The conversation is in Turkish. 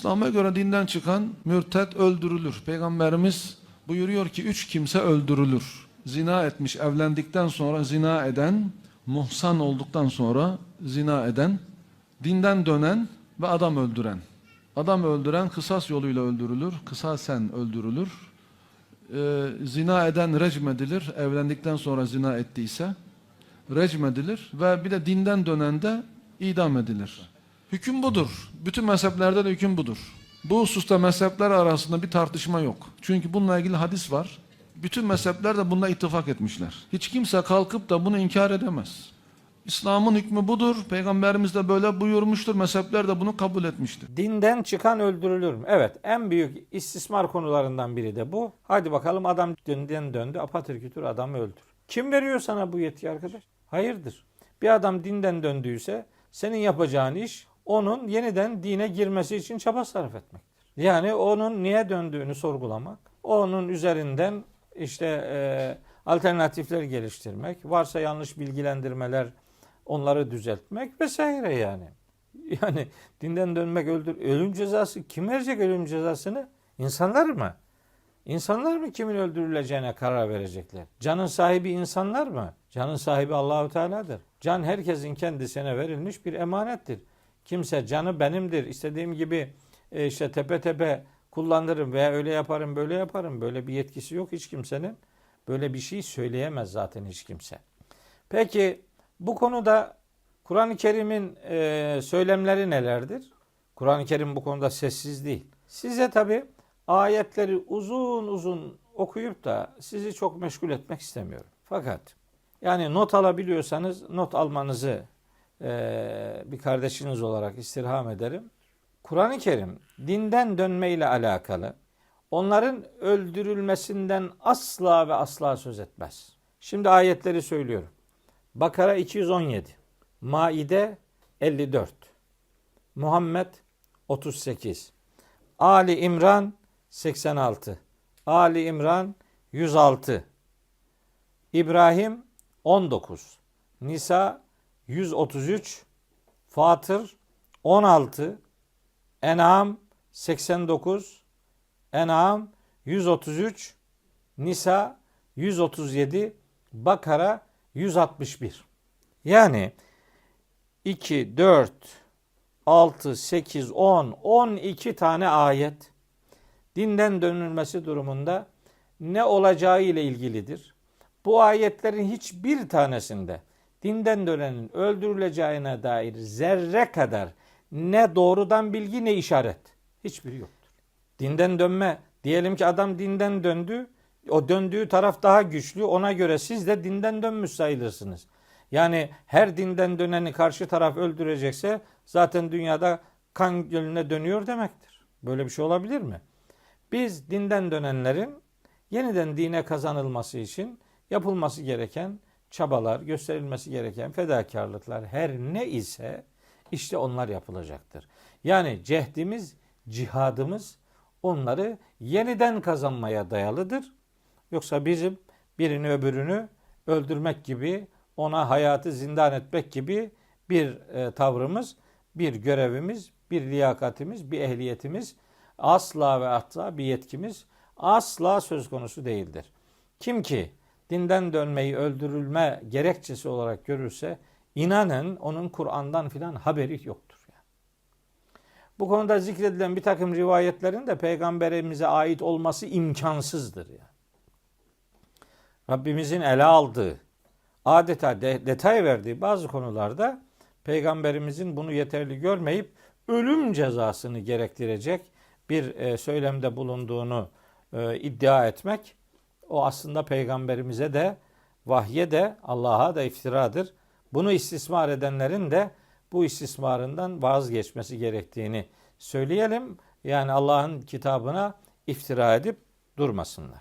İslam'a göre dinden çıkan mürted öldürülür. Peygamberimiz buyuruyor ki üç kimse öldürülür. Zina etmiş, evlendikten sonra zina eden, muhsan olduktan sonra zina eden, dinden dönen ve adam öldüren. Adam öldüren kısas yoluyla öldürülür, kısasen öldürülür. Ee, zina eden recmedilir, evlendikten sonra zina ettiyse recmedilir ve bir de dinden dönen de idam edilir. Hüküm budur. Bütün mezheplerde de hüküm budur. Bu hususta mezhepler arasında bir tartışma yok. Çünkü bununla ilgili hadis var. Bütün mezhepler de bunda ittifak etmişler. Hiç kimse kalkıp da bunu inkar edemez. İslam'ın hükmü budur. Peygamberimiz de böyle buyurmuştur. Mezhepler de bunu kabul etmiştir. Dinden çıkan öldürülür mü? Evet en büyük istismar konularından biri de bu. Hadi bakalım adam dinden döndü apatır kütür adamı öldür. Kim veriyor sana bu yetki arkadaş? Hayırdır. Bir adam dinden döndüyse senin yapacağın iş onun yeniden dine girmesi için çaba sarf etmektir. Yani onun niye döndüğünü sorgulamak, onun üzerinden işte e, alternatifler geliştirmek, varsa yanlış bilgilendirmeler onları düzeltmek vesaire yani. Yani dinden dönmek öldür ölüm cezası kim verecek ölüm cezasını? İnsanlar mı? İnsanlar mı kimin öldürüleceğine karar verecekler? Canın sahibi insanlar mı? Canın sahibi Allahu Teala'dır. Can herkesin kendisine verilmiş bir emanettir. Kimse canı benimdir. istediğim gibi e, işte tepe tepe kullanırım veya öyle yaparım böyle yaparım. Böyle bir yetkisi yok hiç kimsenin. Böyle bir şey söyleyemez zaten hiç kimse. Peki bu konuda Kur'an-ı Kerim'in e, söylemleri nelerdir? Kur'an-ı Kerim bu konuda sessiz değil. Size tabi ayetleri uzun uzun okuyup da sizi çok meşgul etmek istemiyorum. Fakat yani not alabiliyorsanız not almanızı bir kardeşiniz olarak istirham ederim. Kur'an-ı Kerim dinden dönmeyle alakalı onların öldürülmesinden asla ve asla söz etmez. Şimdi ayetleri söylüyorum. Bakara 217, Maide 54, Muhammed 38, Ali İmran 86, Ali İmran 106, İbrahim 19, Nisa 133, Fatır 16, En'am 89, En'am 133, Nisa 137, Bakara 161. Yani 2, 4, 6, 8, 10, 12 tane ayet dinden dönülmesi durumunda ne olacağı ile ilgilidir. Bu ayetlerin hiçbir tanesinde dinden dönenin öldürüleceğine dair zerre kadar ne doğrudan bilgi ne işaret. Hiçbiri yoktur. Dinden dönme. Diyelim ki adam dinden döndü. O döndüğü taraf daha güçlü. Ona göre siz de dinden dönmüş sayılırsınız. Yani her dinden döneni karşı taraf öldürecekse zaten dünyada kan gölüne dönüyor demektir. Böyle bir şey olabilir mi? Biz dinden dönenlerin yeniden dine kazanılması için yapılması gereken çabalar, gösterilmesi gereken fedakarlıklar her ne ise işte onlar yapılacaktır. Yani cehdimiz, cihadımız onları yeniden kazanmaya dayalıdır. Yoksa bizim birini öbürünü öldürmek gibi, ona hayatı zindan etmek gibi bir e, tavrımız, bir görevimiz, bir liyakatimiz, bir ehliyetimiz asla ve asla bir yetkimiz asla söz konusu değildir. Kim ki dinden dönmeyi öldürülme gerekçesi olarak görürse inanın onun Kur'an'dan filan haberi yoktur. Yani. Bu konuda zikredilen bir takım rivayetlerin de peygamberimize ait olması imkansızdır. Yani. Rabbimizin ele aldığı, adeta de, detay verdiği bazı konularda peygamberimizin bunu yeterli görmeyip ölüm cezasını gerektirecek bir e, söylemde bulunduğunu e, iddia etmek o aslında peygamberimize de vahye de Allah'a da iftiradır. Bunu istismar edenlerin de bu istismarından vazgeçmesi gerektiğini söyleyelim. Yani Allah'ın kitabına iftira edip durmasınlar.